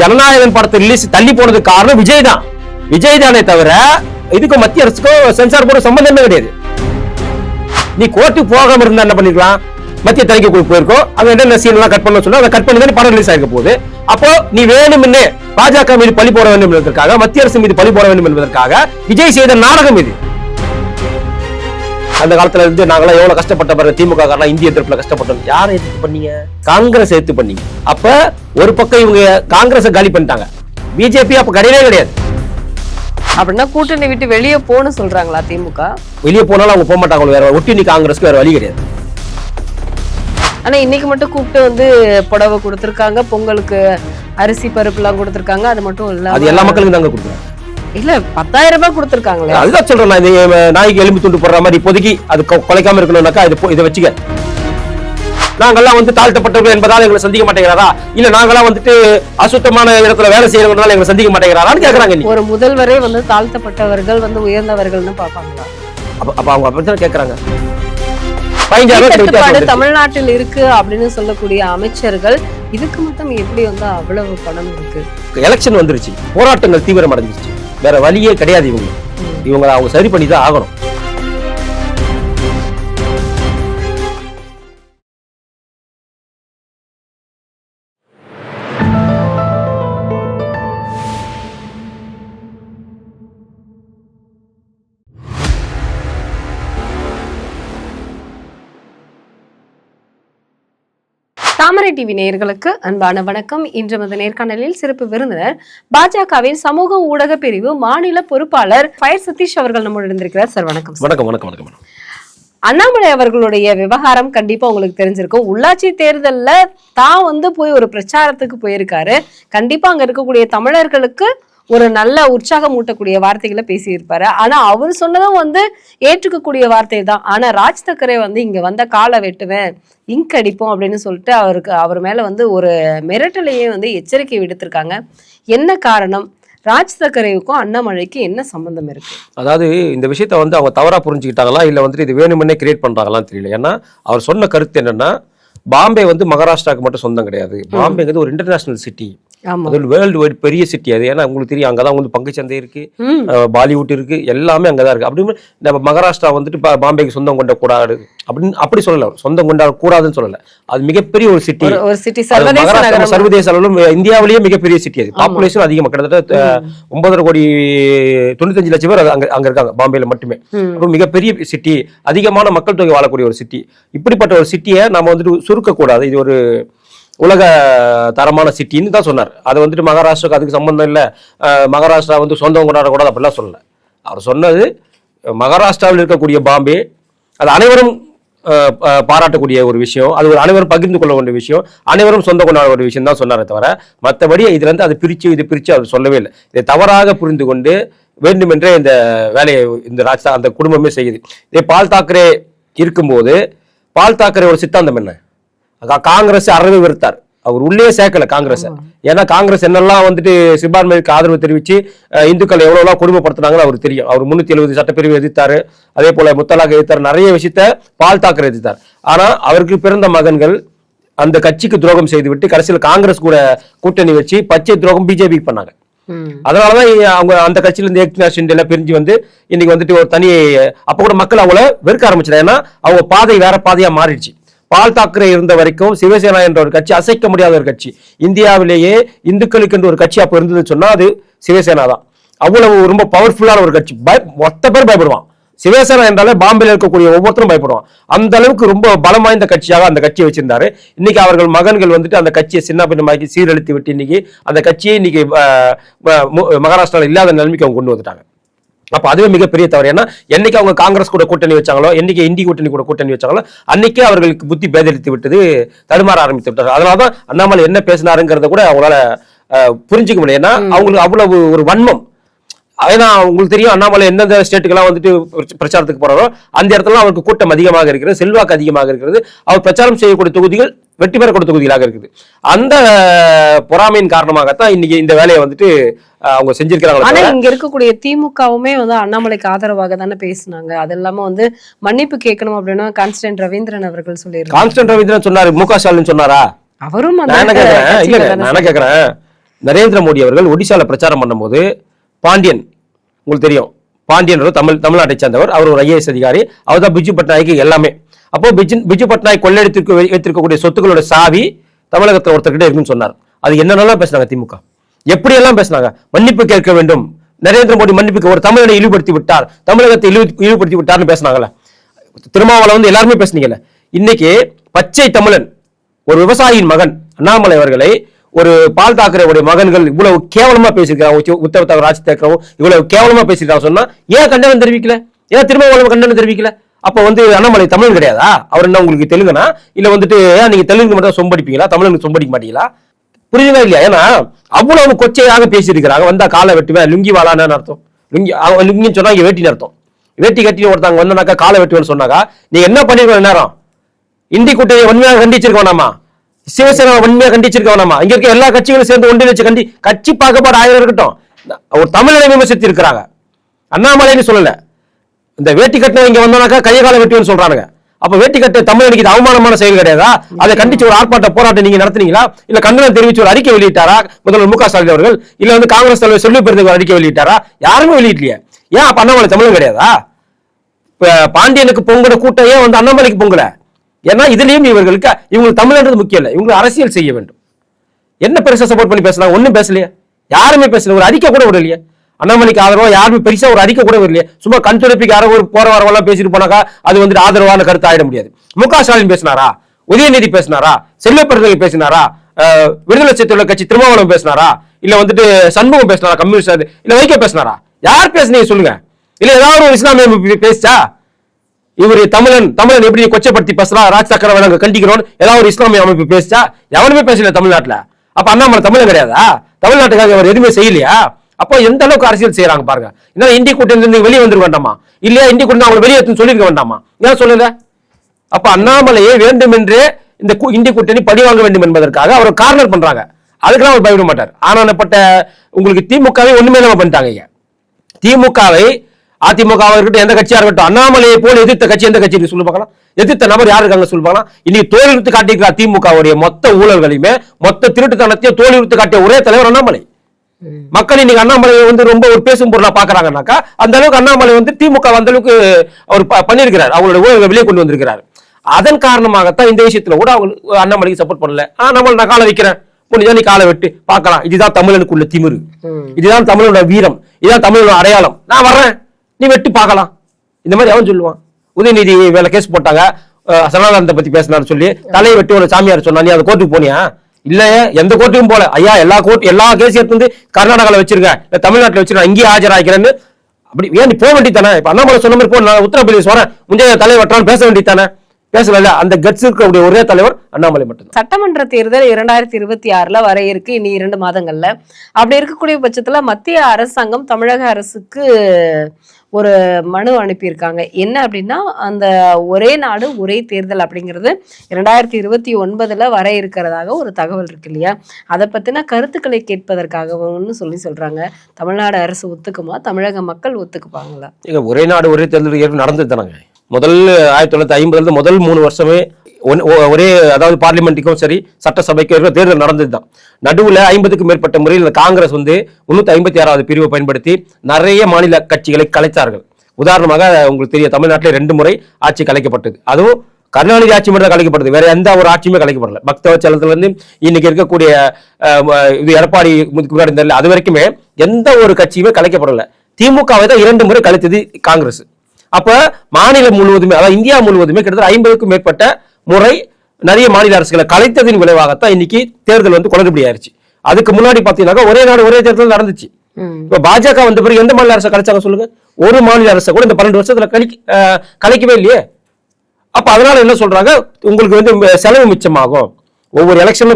ஜனநாயகன் படத்தை ரிலீஸ் தள்ளி போனதுக்கு காரணம் விஜய் தான் விஜய் தானே தவிர இதுக்கும் மத்திய அரசுக்கும் சென்சார் போர்டு சம்பந்தமே கிடையாது. நீ கோர்ட்டுக்கு போகாம இருந்தா என்ன பண்ணிருக்கலாம்? மத்திய தணிக்கை குழு போயிருக்கோம். அங்க என்னென்ன சீன் எல்லாம் கட் பண்ண சொன்னா அதை கட் பண்ணி தான் படம் ரிலீஸ் ஆயிருக்க போகுது. அப்போ நீ வேணும்னே பாஜக மீது பழி போட வேண்டும் என்பதற்காக மத்திய அரசு மீது பழி போட வேண்டும் என்பதற்காக விஜய் செய்த நாடகம் இது. அந்த காலத்துல இருந்து நாங்களாம் எவ்வளவு கஷ்டப்பட்ட பாருங்க திமுக காரலாம் இந்திய எதிர்ப்புல கஷ்டப்பட்டோம். யாரை எதிர்த்து பண்ணீங்க? காங்கிரஸ் எதிர்த்து பண்ணீங்க. அப்ப ஒரு பக்கம் இவங்க காங்கிரஸை காலி பண்ணிட்டாங்க. பிஜேபி அப்ப கிடையவே கிடையாது. அப்படின்னா கூட்டணி விட்டு வெளியே போன்னு சொல்றாங்களா திமுக? வெளியே போனாலும் அவங்க போக மாட்டாங்க வேற ஒட்டினி காங்கிரஸ்க்கு வேற வழி கிடையாது. ஆனா இன்னைக்கு மட்டும் கூப்பிட்டு வந்து புடவை கொடுத்துருக்காங்க பொங்கலுக்கு அரிசி பருப்பு எல்லாம் கொடுத்துருக்காங்க அது மட்டும் இல்ல அது எல்லா மக்களுக்கும் தாங்க கொடுக்குறேன். இல்ல பத்தாயிரம் ரூபாய் கொடுத்துருக்காங்களே. அதுதான் சொல்றேன் நான். நாய்க்கு எலும்பு துண்டு போடுற மாதிரி இப்போதைக்கு அது குலைக்காம இருக்கணும்னாக்கா இது இதை வச்சுக்க. நாங்கெல்லாம் வந்து தாழ்த்தப்பட்டவர்கள் என்பதால் எங்களை சந்திக்க மாட்டேங்கிறாரா? இல்ல நாங்கெல்லாம் வந்துட்டு அசுத்தமான இடத்துல வேலை செய்யறவங்களால எங்களை சந்திக்க மாட்டேங்கிறாரான்னு கேக்குறாங்க. ஒரு முதல்வரே வந்து தாழ்த்தப்பட்டவர்கள் வந்து உயர்ந்தவர்கள்னு பாப்பாங்களா அப்ப அவங்க அப்படித்தான் கேக்குறாங்க. தமிழ்நாட்டில் இருக்கு அப்படின்னு சொல்லக்கூடிய அமைச்சர்கள் இதுக்கு மட்டும் எப்படி வந்து அவ்வளவு பணம் இருக்கு? எலெக்ஷன் வந்துருச்சு. போராட்டங்கள் தீவிரம் அடைஞ்சிருச்சு வேற வழியே கிடையாது இவங்க. இவங்க அவங்க சரி பண்ணி தான் ஆகணும். தாமரை டிவி நேயர்களுக்கு அன்பான வணக்கம் இன்று மத நேர்காணலில் சிறப்பு விருந்தினர் பாஜகவின் சமூக ஊடக பிரிவு மாநில பொறுப்பாளர் ஃபயர் சதீஷ் அவர்கள் நம்முடன் இருந்திருக்கிறார் சார். வணக்கம் வணக்கம் வணக்கம் வணக்கம். அண்ணாமலை அவர்களுடைய விவகாரம் கண்டிப்பா உங்களுக்கு தெரிஞ்சிருக்கும் உள்ளாட்சி தேர்தல்ல தான் வந்து போய் ஒரு பிரச்சாரத்துக்கு போயிருக்காரு கண்டிப்பா அங்க இருக்கக்கூடிய தமிழர்களுக்கு ஒரு நல்ல உற்சாகம் ஊட்டக்கூடிய வார்த்தைகளை பேசியிருப்பாரு. ஆனா அவர் சொன்னதும் வந்து ஏற்றுக்கக்கூடிய வார்த்தை தான் ஆனா ராஜ் தக்கரே வந்து இங்க வந்த காலை வெட்டுவேன் இங்க் அடிப்போம் அப்படின்னு சொல்லிட்டு அவருக்கு அவர் மேல வந்து ஒரு மிரட்டலையே வந்து எச்சரிக்கை விடுத்திருக்காங்க. என்ன காரணம்? ராஜ் தக்கரேவுக்கும் அண்ணாமலைக்கு என்ன சம்பந்தம் இருக்கு? அதாவது இந்த விஷயத்த வந்து அவங்க தவறா புரிஞ்சுக்கிட்டாங்களா? இல்ல வந்துட்டு இது வேணுமென்னே கிரியேட் பண்றாங்களான்னு தெரியல. ஏன்னா அவர் சொன்ன கருத்து என்னன்னா பாம்பே வந்து மகாராஷ்டிராவுக்கு மட்டும் சொந்தம் கிடையாது. பாம்பேங்கிறது ஒரு இன்டர்நேஷனல் சிட்டி அது வேர்ல்டு வைட் பெரிய சிட்டி அது. ஏன்னா உங்களுக்கு தெரியும் அங்கதான் வந்து பங்கு சந்தை இருக்கு. பாலிவுட் இருக்கு. எல்லாமே அங்கதான் இருக்கு. அப்படின்னு நம்ம மகாராஷ்டிரா வந்துட்டு பாம்பேக்கு சொந்தம் கொண்ட கூடாது அப்படின்னு அப்படி சொல்லல. சொந்தம் கொண்டாட கூடாதுன்னு சொல்லல. அது மிகப்பெரிய ஒரு சிட்டி ஒரு சிட்டி சர்வதேச மகாராஷ்டிரா நகரம். சர்வதேச அளவிலும் இந்தியாவிலேயே மிகப்பெரிய சிட்டி அது. பாப்புலேஷன் அதிகமா. கிட்டத்தட்ட ஒன்பதரை கோடி தொண்ணூத்தஞ்சு லட்சம் பேர் அங்க அங்க இருக்காங்க. பாம்பேல மட்டுமே. அப்ப மிகப்பெரிய சிட்டி அதிகமான மக்கள் தொகை வாழக்கூடிய ஒரு சிட்டி இப்படிப்பட்ட ஒரு சிட்டியை நம்ம வந்துட்டு சுருக்கக்கூடாது. இது ஒரு உலக தரமான சிட்டின்னு தான் சொன்னார். அது வந்துட்டு மகாராஷ்டிராவுக்கு அதுக்கு சம்மந்தம் இல்லை. மகாராஷ்டிரா வந்து சொந்தம் கொண்டாடக்கூடாது அப்படிலாம் சொல்லல. அவர் சொன்னது மகாராஷ்டிராவில் இருக்கக்கூடிய பாம்பே அது அனைவரும் பாராட்டக்கூடிய ஒரு விஷயம். அது ஒரு அனைவரும் பகிர்ந்து கொள்ள வேண்டிய விஷயம். அனைவரும் சொந்த கொண்டாட ஒரு விஷயம் தான் சொன்னாரே தவிர மற்றபடி இதுலேருந்து அது பிரித்து இது பிரித்து அவர் சொல்லவே இல்லை. இதை தவறாக புரிந்து கொண்டு வேண்டுமென்றே இந்த வேலையை இந்த ராஜ்தா அந்த குடும்பமே செய்யுது. இதே பால் தாக்கரே இருக்கும்போது பால் தாக்கரே ஒரு சித்தாந்தம் என்ன? காங்கிரஸ் அறவே வெறுத்தார். அவர் உள்ளே சேர்க்கல காங்கிரஸ். ஏன்னா காங்கிரஸ் என்னெல்லாம் வந்துட்டு சிறுபான்மைக்கு ஆதரவு தெரிவிச்சு இந்துக்கள் எவ்வளவுலாம் கொடுமைப்படுத்துனாங்கன்னு அவருக்கு தெரியும். அவர் முன்னூத்தி எழுபது சட்டப்பிரிவு எதிர்த்தாரு. அதே போல முத்தலாக் எதிர்த்தார். நிறைய விஷயத்த பால் தாக்கரே எதிர்த்தார். ஆனா அவருக்கு பிறந்த மகன்கள் அந்த கட்சிக்கு துரோகம் செய்துவிட்டு கடைசியில் காங்கிரஸ் கூட கூட்டணி வச்சு பச்சை துரோகம் பிஜேபி பண்ணாங்க. அதனாலதான் அவங்க அந்த கட்சியில இருந்து ஏக்நாத் ஷிண்டே பிரிஞ்சு வந்து இன்னைக்கு வந்துட்டு ஒரு தனி அப்ப கூட மக்கள் அவங்கள வெறுக்க ஆரம்பிச்சிட்டாங்க. ஏன்னா அவங்க பாதை வேற பாதையா மாறிடுச்சு. பால் தாக்கரே இருந்த வரைக்கும் சிவசேனா என்ற ஒரு கட்சி அசைக்க முடியாத ஒரு கட்சி. இந்தியாவிலேயே இந்துக்களுக்கு என்று ஒரு கட்சி அப்ப இருந்ததுன்னு சொன்னா அது சிவசேனா தான். அவ்வளவு ரொம்ப பவர்ஃபுல்லான ஒரு கட்சி. பய மொத்த பேர் பயப்படுவான். சிவசேனா என்றாலே பாம்பேல இருக்கக்கூடிய ஒவ்வொருத்தரும் பயப்படுவான். அந்த அளவுக்கு ரொம்ப பலம் வாய்ந்த கட்சியாக அந்த கட்சியை வச்சிருந்தாரு. இன்னைக்கு அவர்கள் மகன்கள் வந்துட்டு அந்த கட்சியை சின்ன பின்னமாக்கி சீரழித்து விட்டு இன்னைக்கு அந்த கட்சியை இன்னைக்கு மு- மகாராஷ்டிரால இல்லாத நிலைமைக்கு அவங்க கொண்டு வந்துட்டாங்க. அப்ப அதுவே மிகப்பெரிய தவறு. ஏன்னா என்னைக்கு அவங்க காங்கிரஸ் கூட கூட்டணி வச்சாங்களோ என்னைக்கு இந்தி கூட்டணி கூட கூட்டணி வச்சாங்களோ அன்னைக்கே அவர்களுக்கு புத்தி பேதளித்து விட்டது தடுமாற ஆரம்பித்து விட்டார். அதனாலதான் அண்ணாமலை என்ன பேசினாருங்கிறத கூட அவங்களால அஹ், புரிஞ்சுக்க முடியும் ஏன்னா அவங்களுக்கு அவ்வளவு ஒரு வன்மம். ஏன்னா உங்களுக்கு தெரியும் அண்ணாமலை எந்தெந்த ஸ்டேட்டுக்கெல்லாம் வந்துட்டு பிரச்ச- பிரச்சாரத்துக்கு போறாரோ அந்த இடத்துல அவருக்கு கூட்டம் அதிகமாக இருக்கிறது செல்வாக்கு அதிகமாக இருக்கிறது. அவர் பிரச்சாரம் செய்யக்கூடிய தொகுதிகள் வெற்றி பெறக்கூடிய தொகுதிகளாக இருக்குது. அந்த பொறாமையின் காரணமாகத்தான் இன்னைக்கு இந்த வேலையை வந்துட்டு அவங்க செஞ்சிருக்கிறாங்க ஆனா இங்க இருக்கக்கூடிய திமுகவுமே வந்து அண்ணாமலைக்கு ஆதரவாக தானே பேசுனாங்க. அது இல்லாம வந்து மன்னிப்பு கேட்கணும் அப்படின்னு கான்ஸ்டன்ட் ரவீந்திரன் அவர்கள் சொல்லியிருக்காங்க கான்ஸ்டன்ட் ரவீந்திரன் சொன்னாரு மு க. ஸ்டாலின் சொன்னாரா? அவரும் நான் கேக்குறேன்? நரேந்திர மோடி அவர்கள் ஒடிசால பிரச்சாரம் பண்ணும்போது பாண்டியன் உங்களுக்கு தெரியும். பாண்டியன் தமிழ் தமிழ்நாட்டை சேர்ந்தவர். அவர் ஒரு ஐஏஎஸ் அதிகாரி. அவர் தான் பிஜு பட்நாய்க்கு எல்லாமே. அப்போ பிஜு பிஜு பட்நாயக் கொள்ளையடித்திருக்க வைத்திருக்கக்கூடிய சொத்துக்களோட சாவி தமிழகத்தில் ஒருத்தர்கிட்ட இருக்குன்னு சொன்னார். அது என்னென்னலாம் பேசுனாங்க திமுக? எப்படியெல்லாம் பேசுனாங்க? மன்னிப்பு கேட்க வேண்டும். நரேந்திர மோடி மன்னிப்புக்கு ஒரு தமிழனை இழிவுபடுத்தி விட்டார். தமிழகத்தை இழிவு இழிவுபடுத்தி விட்டார்னு பேசுனாங்கல்ல. திருமாவளவன் வந்து எல்லாருமே பேசுனீங்கல்ல. இன்னைக்கு பச்சை தமிழன் ஒரு விவசாயியின் மகன் அண்ணாமலை அவர்களை ஒரு பால் தாக்கரேவுடைய மகன்கள் இவ்வளவு கேவலமா பேசியிருக்காங்க உத்தவ உத்தவ் ராஜ் தாக்கரவும் இவ்வளவு கேவலமா பேசியிருக்காங்க சொன்னா ஏன் கண்டனம் தெரிவிக்கல? ஏன் திரும்ப கண்டனம் தெரிவிக்கல? அப்ப வந்து அண்ணாமலை தமிழ் கிடையாதா? அவர் என்ன உங்களுக்கு தெலுங்குனா? இல்ல வந்துட்டு ஏன் நீங்க தெலுங்கு மட்டும் சொம்படிப்பீங்களா? தமிழனுக்கு சொம்படிக்க மாட்டீங்களா? புரியுதா இல்லையா? ஏன்னா அவ்வளவு கொச்சையாக பேசியிருக்கிறாங்க. வந்தா காலை வெட்டுவேன் லுங்கி வாழான்னு அர்த்தம்? லுங்கி அவன் லுங்கின்னு சொன்னா இங்கே வேட்டின்னு அர்த்தம். வேட்டி கட்டி ஒருத்தவங்க வந்தனாக்கா காலை வெட்டுவேன்னு சொன்னாக்கா நீ என்ன பண்ணிருக்க நேரம் இந்தி குட்டையை வன்மையாக கண்டிச்சிருக்கோம் நாமா சிவசேனா வன்மையாக கண்டிச்சிருக்க நம்ம. இங்க இருக்க எல்லா கட்சிகளும் சேர்ந்து ஒன்றிணைச்சு கண்டி கட்சி பாகுபாடு ஆயிரம் இருக்கட்டும். ஒரு தமிழனை விமர்சித்து இருக்கிறாங்க. அண்ணாமலைன்னு சொல்லல. இந்த வேட்டி கட்டின இங்க வந்தோம்னாக்கா கைய கால சொல்றாங்க அப்ப வேட்டி கட்ட தமிழனுக்கு இது அவமானமான செயல் கிடையாதா? அதை கண்டிச்சு ஒரு ஆர்ப்பாட்ட போராட்டம் நீங்க நடத்துனீங்களா? இல்ல கண்டனம் தெரிவிச்சு ஒரு அறிக்கை வெளியிட்டாரா? முதல்வர் மு க ஸ்டாலின் அவர்கள்? இல்ல வந்து காங்கிரஸ் தலைவர் சொல்லி பெருந்துக்கு ஒரு அறிக்கை வெளியிட்டாரா? யாருமே வெளியிடலையே. ஏன் அப்ப அண்ணாமலை தமிழன் கிடையாதா? இப்ப பாண்டியனுக்கு பொங்குன கூட்டம் ஏன் வந்து அண்ணாமலைக்கு பொங்கலை. ஏன்னா இதுலயும் இவர்களுக்கு இவங்களுக்கு தமிழ்ன்றது முக்கியம் இல்லை. இவங்க அரசியல் செய்ய வேண்டும். என்ன பெருசா சப்போர்ட் பண்ணி பேசலாம் ஒன்றும் பேசலையே. யாருமே பேசல. ஒரு அறிக்கை கூட விடலையே. அண்ணாமலைக்கு ஆதரவா யாருமே பெருசா ஒரு அறிக்கை கூட வரலையே சும்மா கண் துடைப்புக்கு யாரோ ஒரு போற வரவெல்லாம் பேசிட்டு போனாக்கா அது வந்துட்டு ஆதரவான கருத்து ஆயிட முடியாது. மு க ஸ்டாலின் பேசினாரா? உதயநிதி பேசினாரா? செல்வப்பிரதிகள் பேசினாரா? விடுதலை சிறுத்தைகள் கட்சி திருமாவளவன் பேசினாரா? இல்ல வந்துட்டு சண்முகம் பேசினாரா? கம்யூனிஸ்ட் இல்ல வைக்க பேசினாரா? யார் பேசுனீங்க சொல்லுங்க. இல்ல ஏதாவது ஒரு இஸ்லாமிய பேசிச்சா? இவர் தமிழன் தமிழன் எப்படி கொச்சப்படுத்தி பேசுறா? ராஜ் சக்கரவை நாங்க கண்டிக்கிறோம் ஏதாவது ஒரு இஸ்லாமிய அமைப்பு பேசிச்சா? எவனுமே பேசல தமிழ்நாட்டுல. அப்ப அண்ணாமலை தமிழன் கிடையாதா? தமிழ்நாட்டுக்காக அவர் எதுவுமே செய்யலையா? அப்போ எந்த அளவுக்கு அரசியல் செய்யறாங்க பாருங்க. என்ன இந்திய கூட்டணி வெளியே வந்துட வேண்டாமா? இல்லையா இந்திய கூட்டணி அவங்க வெளியே சொல்லிருக்க வேண்டாமா? ஏன் சொல்லல? அப்ப அண்ணாமலையை வேண்டுமென்றே இந்த இந்திய கூட்டணி பழி வாங்க வேண்டும் என்பதற்காக அவர் கார்னர் பண்றாங்க. அதுக்கெல்லாம் அவர் பயப்பட மாட்டார். ஆனானப்பட்ட உங்களுக்கு திமுகவை ஒண்ணுமே நம்ம பண்ணிட்டாங்க திமுகவை அதிமுக இருக்கட்டும் எந்த கட்சியா இருக்கட்டும் அண்ணாமலையை போல எதிர்த்த கட்சி எந்த கட்சி சொல்லு பார்க்கலாம். எதிர்த்த நபர் யார் இருக்காங்க சொல்லு பார்க்கலாம். இன்னைக்கு தோல்வித்து காட்டியிருக்கிறார் திமுகவுடைய மொத்த ஊழல்களையுமே மொத்த திருட்டுத்தனத்தையும் தோல்வித்து காட்டிய ஒரே தலைவர் அண்ணாமலை. மக்கள் இன்னைக்கு அண்ணாமலை வந்து ரொம்ப ஒரு பேசும் பொருளா பாக்குறாங்கன்னாக்கா அந்த அளவுக்கு அண்ணாமலை வந்து திமுக அந்த அளவுக்கு அவர் பண்ணியிருக்கிறார். அவங்களோட ஊழலை வெளியே கொண்டு வந்திருக்கிறார். அதன் காரணமாகத்தான் இந்த விஷயத்துல கூட அவங்க அண்ணாமலைக்கு சப்போர்ட் பண்ணல. ஆ நம்ம நான் காலை வைக்கிறேன். முடிஞ்சா நீ காலை வெட்டு. பார்க்கலாம். இதுதான் தமிழனுக்குள்ள திமிரு. இதுதான் தமிழனோட வீரம். இதுதான் தமிழனோட அடையாளம். நான் வர்றேன். நீ வெட்டு பார்க்கலாம். இந்த மாதிரி அவன் சொல்லுவான். உதயநிதி வேலை கேஸ் போட்டாங்க. அஹ் பத்தி பேசினார் சொல்லி தலையை வெட்டி ஒரு சாமியார் சொன்னா நீ அந்த கோர்ட்டுக்கு போனியா? இல்லையே எந்த கோர்ட்டுக்கும் போல. ஐயா எல்லா கோர்ட் எல்லா கேஸ் எடுத்து வந்து கர்நாடகாவில் வச்சிருக்கேன் இல்ல தமிழ்நாட்டில் வச்சிருக்க இங்கேயே ஆஜராகிறேன்னு. அப்படி ஏன் நீ போக வேண்டியதானே இப்ப அண்ணாமலை சொன்ன மாதிரி போ நான் உத்தரப்பிரதேசம் வரேன். முந்தைய தலைவர் வெட்டான்னு பேச வேண்டியதானே பேசல அந்த கட்ஸ் இருக்கக்கூடிய ஒரே தலைவர் அண்ணாமலை மட்டும் சட்டமன்ற தேர்தல் இரண்டாயிரத்தி இருபத்தி ஆறுல வர இருக்கு இனி இரண்டு மாதங்கள்ல. அப்படி இருக்கக்கூடிய பட்சத்துல மத்திய அரசாங்கம் தமிழக அரசுக்கு ஒரு மனு அனுப்பியிருக்காங்க. என்ன அப்படின்னா அந்த ஒரே நாடு ஒரே தேர்தல் அப்படிங்கிறது இரண்டாயிரத்தி இருபத்தி ஒன்பதில் வர இருக்கிறதாக ஒரு தகவல் இருக்கு இல்லையா? அதை பற்றின கருத்துக்களை கேட்பதற்காகவும்னு சொல்லி சொல்கிறாங்க தமிழ்நாடு அரசு ஒத்துக்குமா? தமிழக மக்கள் ஒத்துக்குப்பாங்களா ஒரே நாடு ஒரே தேர்தல் ஏற்கனவே நடந்தது தானங்க. முதல் ஆயிரத்தி தொள்ளாயிரத்தி ஐம்பதுலேருந்து முதல் மூணு வருஷமே ஒரே அதாவது பார்லிமெண்ட்டுக்கும் சரி சட்டசபைக்கும் தேர்தல் நடந்தது தான் நடுவில் ஐம்பதுக்கும் மேற்பட்ட முறையில் காங்கிரஸ் வந்து முன்னூத்தி ஐம்பத்தி ஆறாவது பிரிவை பயன்படுத்தி நிறைய மாநில கட்சிகளை கலைத்தார்கள் உதாரணமாக உங்களுக்கு தெரியும் தமிழ்நாட்டிலே ரெண்டு முறை ஆட்சி கலைக்கப்பட்டது. அதுவும் கருணாநிதி ஆட்சி மட்டும் தான் கலைக்கப்பட்டது வேற எந்த ஒரு ஆட்சியுமே கலைக்கப்படல. பக்தவச்சலத்திலிருந்து இன்னைக்கு இருக்கக்கூடிய இது எடப்பாடி முன்னாடி அது வரைக்குமே எந்த ஒரு கட்சியுமே கலைக்கப்படல. திமுகவை தான் இரண்டு முறை கலைத்தது காங்கிரஸ். அப்ப மாநிலம் முழுவதுமே அதாவது இந்தியா முழுவதுமே கிட்டத்தட்ட ஐம்பதுக்கும் மேற்பட்ட முறை நிறைய மாநில அரசுகளை கலைத்ததின் விளைவாகத்தான் இன்னைக்கு தேர்தல் வந்து குளறுபடி ஆயிருச்சு. அதுக்கு முன்னாடி பாத்தீங்கன்னாக்கா ஒரே நாடு ஒரே தேர்தல் நடந்துச்சு. இப்ப பாஜக வந்த பிறகு எந்த மாநில அரசை கலைச்சாங்க சொல்லுங்க? ஒரு மாநில அரசை கூட இந்த பன்னெண்டு வருஷத்துல அஹ், கலைக்கவே இல்லையே. அப்ப அதனால என்ன சொல்றாங்க? உங்களுக்கு வந்து செலவு மிச்சமாகும். ஒவ்வொரு எலெக்ஷன்